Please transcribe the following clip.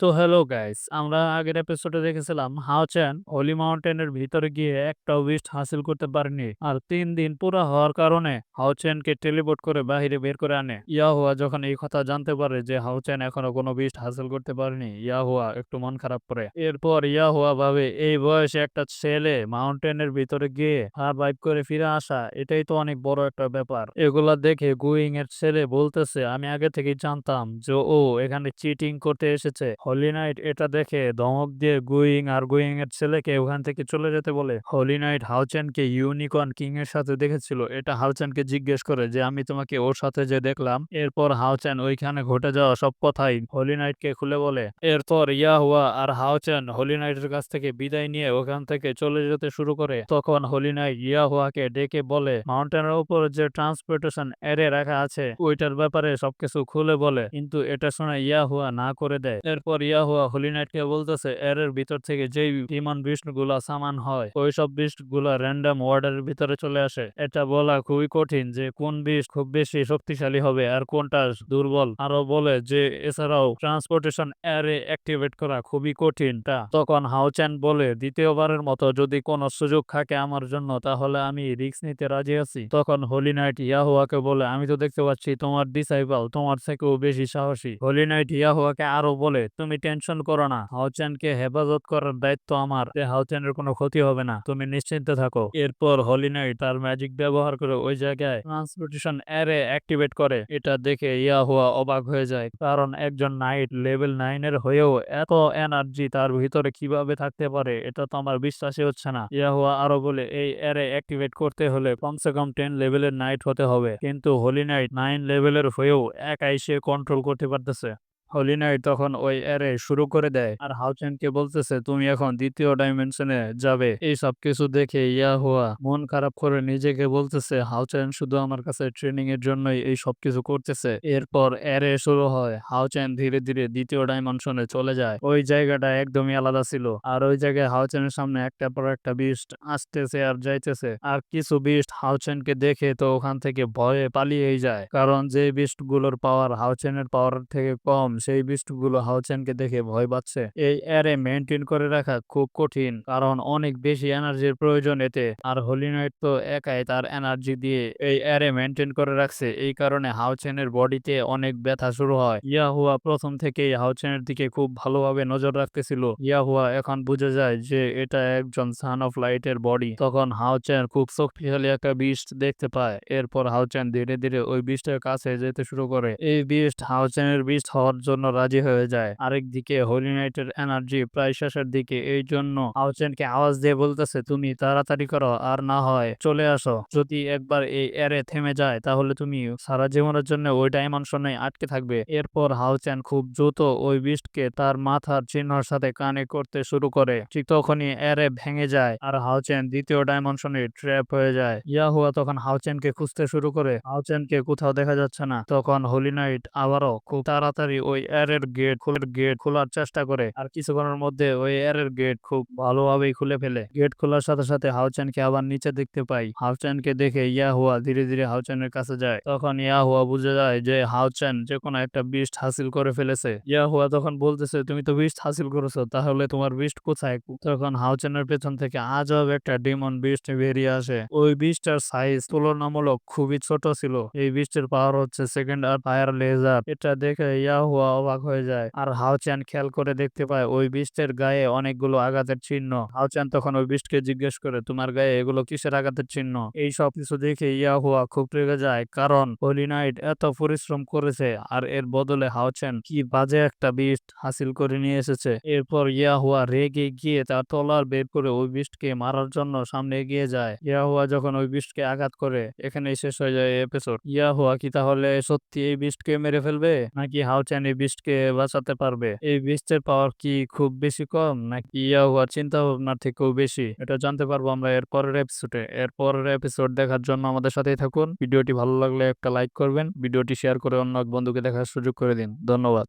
তো hello guys, আমরা আগের এপিসোডে দেখেছিলাম হাওচ্যান হোলি মাউন্টেনের ভিতরে গিয়ে একটা বিস্ট হাসিল করতে পারেনি আর তিন দিন পুরা হওয়ার কারণে হাওচ্যানকে টেলিপোর্ট করে বাহিরে বের করে আনে। ইয়াহুয়া যখন এই কথা জানতে পারে যে হাওচ্যান এখনও কোনো বিস্ট হাসিল করতে পারেনি, ইয়াহুয়া একটু মন খারাপ করে। এরপর ইয়াহুয়া ভাবে, এই বয়সে একটা ছেলে মাউন্টেনের ভিতরে গিয়ে সার্ভাইভ করে ফিরে আসা, এটাই তো অনেক বড় একটা ব্যাপার। এগুলা দেখে গুইং এর ছেলে বলতেছে, আমি আগে থেকেই জানতাম যে ও এখানে চিটিং করতে এসেছে। হলি নাইট এটা দেখে ধমক দিয়ে গুইং আর গুইং এর ছেলেকে ওখান থেকে চলে যেতে বলে। হলি নাইট হাউচেনকে ইউনিকর্ন কিং এর সাথে দেখেছিল। এটা হাউচেনকে জিজ্ঞেস করে যে, আমি তোমাকে ওর সাথে যে দেখলাম, এরপর হাউচেন ওইখানে ঘটে যাওয়া সব কথাই হলি নাইটকে খুলে বলে। এরপর ইয়াহুয়া আর হাউচেন হলি নাইটের কাছ থেকে বিদায় নিয়ে ওখান থেকে চলে যেতে শুরু করে। তখন হলি নাইট ইয়াহুয়াকে ডেকে বলে মাউন্টেনের উপর যে ট্রান্সপোর্টেশন এরে রাখা আছে, ওইটার ব্যাপারে সবকিছু খুলে বলে। কিন্তু এটা শুনে ইয়াহুয়া না করে দেয়। এরপর ইয়াহুয়া হোলি নাইটকে বলতেছে এর ভিতর থেকে যেই ডিমন বিস্টগুলা সামান হয় ওই সব বিস্টগুলা র্যান্ডম ওয়ার্ডের ভিতরে চলে আসে। এটা বলা খুবই কঠিন যে কোন বিস্ট খুব বেশি শক্তিশালী হবে আর কোনটা দুর্বল। আরও বলে যে, এছাড়াও ট্রান্সপোর্টেশন এরে অ্যাক্টিভেট করা খুবই কঠিন। তা তখন হাউচ্যান বলে, দ্বিতীয়বারের মতো যদি কোনো সুযোগ থাকে আমার জন্য, তাহলে আমি রিস্ক নিতে রাজি আছি। তখন হোলি নাইট ইয়াহুয়াকে বলে, আমি তো দেখতে পাচ্ছি তোমার ডিসাইবল তোমার থেকেও বেশি সাহসী। হোলি নাইট ইয়াহুয়াকে আরও বলে তুমি টেনশন করো না। হাউচ্যানকে হেফাজত করার দায়িত্ব আমার। যে হাউচ্যানের কোনো ক্ষতি হবে না। তুমি নিশ্চিন্তে থাকো। এরপর হলি নাইট তার ম্যাজিক ব্যবহার করে ওই জায়গায় ট্রান্সপোর্টেশন এরে অ্যাক্টিভেট করে। এটা দেখে ইয়া ইয়াহুয়া অবাক হয়ে যায়। কারণ একজন নাইট লেভেল নাইনের হয়েও এত এনার্জি তার ভিতরে কীভাবে থাকতে পারে? এটা তো আমার বিশ্বাসই হচ্ছে না। ইয়াহুয়া আরও বলে, এই এরে অ্যাক্টিভেট করতে হলে কমসে কম টেন লেভেলের নাইট হতে হবে। কিন্তু হোলি নাইট নাইন লেভেলের হয়েও একাই সে কন্ট্রোল করতে পারতেছে। হোলি নাইট তখন ওই এরে শুরু করে দেয়। আর হাউচেনকে বলতেছে, তুমি এখন দ্বিতীয় ডাইমেনশনে যাবে। এই সব কিছু দেখে ইয়া হুয়া মন খারাপ করে নিজেকে বলতেছে, হাউচেন শুধু আমার কাছে ট্রেনিং এর জন্যই এই সব কিছু করতেছে। এরপর এরে শুরু হয়। হাউচেন ধীরে ধীরে দ্বিতীয় ডাইমেনশনে চলে যায়। ওই জায়গাটা একদমই আলাদা ছিল। আর ওই জায়গায় হাউচেনের সামনে একটা পর একটা বিস্ট আসতেছে আর যাইতেছে। আর কিছু বিস্ট হাউচেনকে দেখে তো ওখান থেকে ভয়ে পালিয়েই যায়। কারণ যে বিস্টগুলোর পাওয়ার হাউচেনের পাওয়ার থেকে কম সেই বিস্টগুলো হাউচেনকে দেখে ভয় পাচ্ছে। এই এরে মেনটেন করে রাখা খুব কঠিন, কারণ অনেক বেশি এনার্জির প্রয়োজন এতে, আর হোলি নাইট তো একাই তার এনার্জি দিয়ে এই এরে মেনটেন করে রাখছে। এই কারণে হাউচেনের বডিতে অনেক ব্যথা শুরু হয়। ইয়াহুয়া প্রথম থেকেই হাউচেনের দিকে খুব ভালোভাবে নজর রাখতেছিল। ইয়াহুয়া এখন বুঝে যায় যে এটা একজন সান অফ লাইটের বডি। তখন হাউচেন খুব শক্তিশালী একটা বিস্ট দেখতে পায়। এরপর হাউচেন ধীরে ধীরে ওই বিস্টের কাছে যেতে শুরু করে। এই বিস্ট হাউচেনের বিস্ট হওয়ার জন্য রাজি হয়ে যায়। আরেকদিকে হোলি নাইটের এনার্জি প্রায় শেষের দিকে। এই জন্য হাউচেনকে আওয়াজ দিয়ে বলতেছে, তুমি তাড়াতাড়ি করো, আর না হয়, চলে আসো। যদি একবার এই এরে থেমে যায়, তাহলে তুমি সারা জীবনের জন্য ওই ডাইমেনশনে আটকে থাকবে। এরপর হাউচেন খুব দ্রুত ওই বিস্টকে তার মাথার চিহ্নর সাথে কানে করতে শুরু করে। ঠিক তখনই এরে ভেঙে যায় আর হাউচেন দ্বিতীয় ডাইমেনশনে ট্র্যাপ হয়ে যায়। ইয়াহুয়া তখন হাউচেনকে খুঁজতে শুরু করে। হাউচেনকে কোথাও দেখা যাচ্ছে না। তখন হোলি নাইট আবারও খুব তাড়াতাড়ি ওই এরের গেট খুলে গেট খোলার চেষ্টা করে। আর কিছুক্ষণের মধ্যে ওই এরের গেট খুব ভালোভাবেই খুলে ফেলে। গেট খোলার সাথে সাথে হাউচেনকে আবার নিচে দেখতে পাই। হাউচেনকে দেখে ইয়াহুয়া ধীরে ধীরে হাউচেনের কাছে যায়। তখন ইয়াহুয়া বুঝে যায় যে হাউচেন যে কোনো একটা বিস্ট হাসিল করে ফেলেছে। ইয়াহুয়া তখন বলতেছে, তুমি তো বিস্ট হাসিল করেছ, তাহলে তোমার বিস্ট কোথায়? তখন হাউচেনের পেছন থেকে আজব একটা ডিমন বিস্ট বেরিয়ে আসে। ওই বিস্টার সাইজ তুলনামূলক খুবই ছোট ছিল। এই বিস্টের পাওয়ার হচ্ছে সেকেন্ড আর ফায়ার লেজার এটা দেখে ইয়াহুয়া অবাক হয়ে যায়। আর হাওচান খেয়াল করে দেখতে পায়, ওই বিস্টের গায়ে অনেকগুলো আঘাতের চিহ্ন। হাওচান তখন ওই বিস্টকে জিজ্ঞেস করে, তোমার গায়ে এগুলো কিসের আঘাতের চিহ্ন? এই সব কিছু দেখে ইয়াহুয়া খুব রেগে যায়, কারণ হোলি নাইট এত পরিশ্রম করেছে, আর এর বদলে হাওচেন কি বাজে একটা বিস্ট হাসিল করে নিয়ে এসেছে। এরপর ইয়াহুয়া রেগে গিয়ে তার তলার বের করে ওই বিস্টকে মারার জন্য সামনে এগিয়ে যায়। ইয়াহুয়া যখন ওই বিস্টকে আঘাত করে, এখানেই শেষ হয়ে যায় এপিসোড ইয়াহুয়া কি তাহলে সত্যি এই বিস্টকে মেরে ফেলবে? নাকি হাউচেন এই বিস্টকে বাঁচাতে পারবে? এই বিস্টের পাওয়ার কি খুব বেশি কম? নাকি ইয়া হওয়ার চিন্তা ভাবনার থেকেও বেশি? এটা জানতে পারব আমরা এর পরের এপিসোডে এর পরের এপিসোড দেখার জন্য আমাদের সাথেই থাকুন। ভিডিওটি ভালো লাগলে একটা লাইক করবেন। ভিডিওটি শেয়ার করে অন্য এক বন্ধুকে দেখার সুযোগ করে দিন। ধন্যবাদ।